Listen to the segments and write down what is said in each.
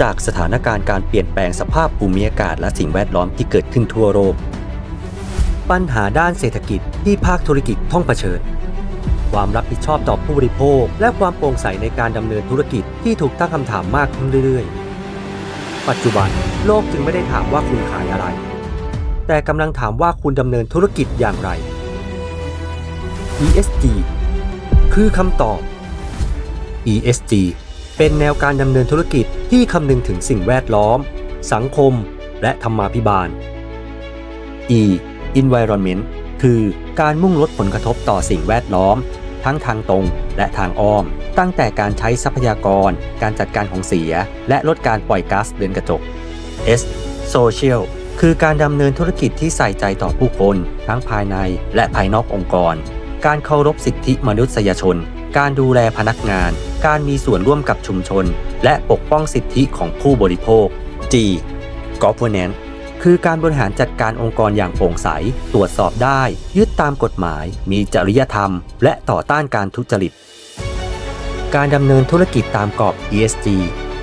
จากสถานการณ์การเปลี่ยนแปลงสภาพภูมิอากาศและสิ่งแวดล้อมที่เกิดขึ้นทั่วโลก ปัญหาด้านเศรษฐกิจที่ภาคธุรกิจต้องเผชิญ ความรับผิดชอบต่อผู้บริโภค และความโปร่งใสในการดำเนินธุรกิจที่ถูกตั้งคำถามมากขึ้นเรื่อยๆ ปัจจุบันโลกจึงไม่ได้ถามว่าคุณขายอะไร แต่กำลังถามว่าคุณดำเนินธุรกิจอย่างไร ESG คือคำตอบ ESG เป็นแนวการดำเนินธุรกิจที่คำนึงถึงสิ่งแวดล้อม สังคม และธรรมาภิบาล E environment คือการมุ่งลดผลกระทบต่อสิ่งแวดล้อม ทั้งทางตรงและทางอ้อม ตั้งแต่การใช้ทรัพยากร การจัดการของเสีย และลดการปล่อยก๊าซเรือนกระจก S social คือการดำเนินธุรกิจที่ใส่ใจต่อผู้คน ทั้งภายในและภายนอกองค์กร การเคารพสิทธิมนุษยชน การดูแลพนักงาน การมีส่วนร่วมกับชุมชน และปกป้องสิทธิของผู้บริโภค G governance คือการบริหารจัดการองค์กรอย่างโปร่งใส ตรวจสอบได้ ยึดตามกฎหมาย มีจริยธรรม และต่อต้านการทุจริต การดำเนินธุรกิจตามกรอบ ESG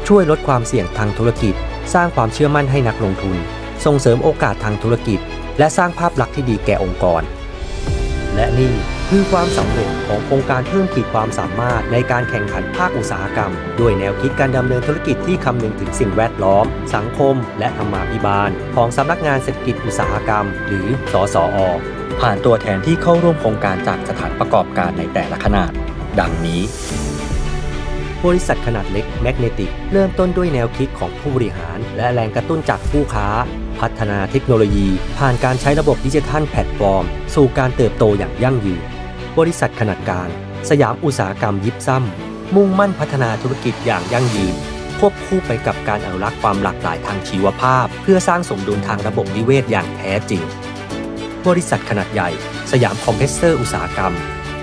ช่วยลดความเสี่ยงทางธุรกิจ สร้างความเชื่อมั่นให้นักลงทุน ส่งเสริมโอกาสทางธุรกิจ และสร้างภาพลักษณ์ที่ดีแก่องค์กร และนี่ คือความสำเร็จของโครงการเพิ่มขีดความสามารถในการแข่งขันภาคอุตสาหกรรมด้วยแนวคิดการดำเนินธุรกิจที่คำนึงถึงสิ่งแวดล้อม สังคม และธรรมาภิบาล ของสำนักงานเศรษฐกิจอุตสาหกรรม หรือ สสอ ผ่านตัวแทนที่เข้าร่วมโครงการจากสถานประกอบการในแต่ละขนาด ดังนี้บริษัทขนาดเล็กแมกเนติกเริ่มต้นด้วยแนวคิดของผู้บริหาร และแรงกระตุ้นจากผู้ค้า พัฒนาเทคโนโลยี ผ่านการใช้ระบบดิจิทัลแพลตฟอร์ม สู่การเติบโตอย่างยั่งยืน บริษัทขนาดกลาง สยามอุตสาหกรรมยิบซ้ำมุ่งมั่นพัฒนาธุรกิจอย่างยั่งยืน ควบคู่ไปกับการอนุรักษ์ความหลากหลายทางชีวภาพ เพื่อสร้างสมดุลทางระบบนิเวศอย่างแท้จริง บริษัทขนาดใหญ่ สยามคอมเพรสเซอร์อุตสาหกรรม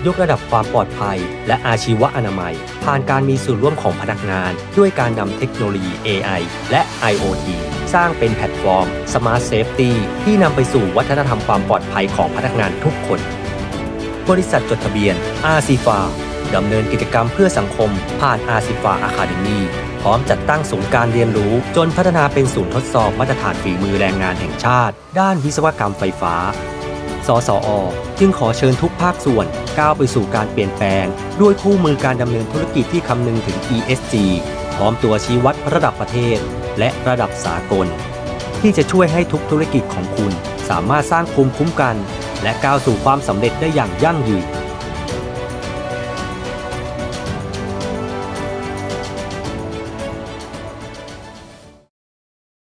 ยกระดับความปลอดภัย และอาชีวะอนามัย ผ่านการมีส่วนร่วมของพนักงาน ด้วยการนำเทคโนโลยี AI และ IoT สร้างเป็นแพลตฟอร์ม Smart Safety ที่นำไปสู่วัฒนธรรมความปลอดภัยของพนักงานทุกคน บริษัทจดทะเบียนอาซีฟาดำเนินกิจกรรมเพื่อสังคม ผ่านอาซีฟาอะคาเดมีพร้อมจัดตั้งศูนย์การเรียนรู้ จนพัฒนาเป็นศูนย์ทดสอบมาตรฐานฝีมือแรงงานแห่งชาติ ด้านวิศวกรรมไฟฟ้า สสอ จึงขอเชิญทุกภาคส่วนก้าวไปสู่การเปลี่ยนแปลง ด้วยคู่มือการดำเนินธุรกิจที่คำนึงถึง ESG พร้อมตัวชี้วัดระดับประเทศ และระดับสากล ที่จะช่วยให้ทุกธุรกิจของคุณ สามารถสร้างภูมิคุ้มกัน และก้าวสู่ความสำเร็จได้อย่างยั่งยืน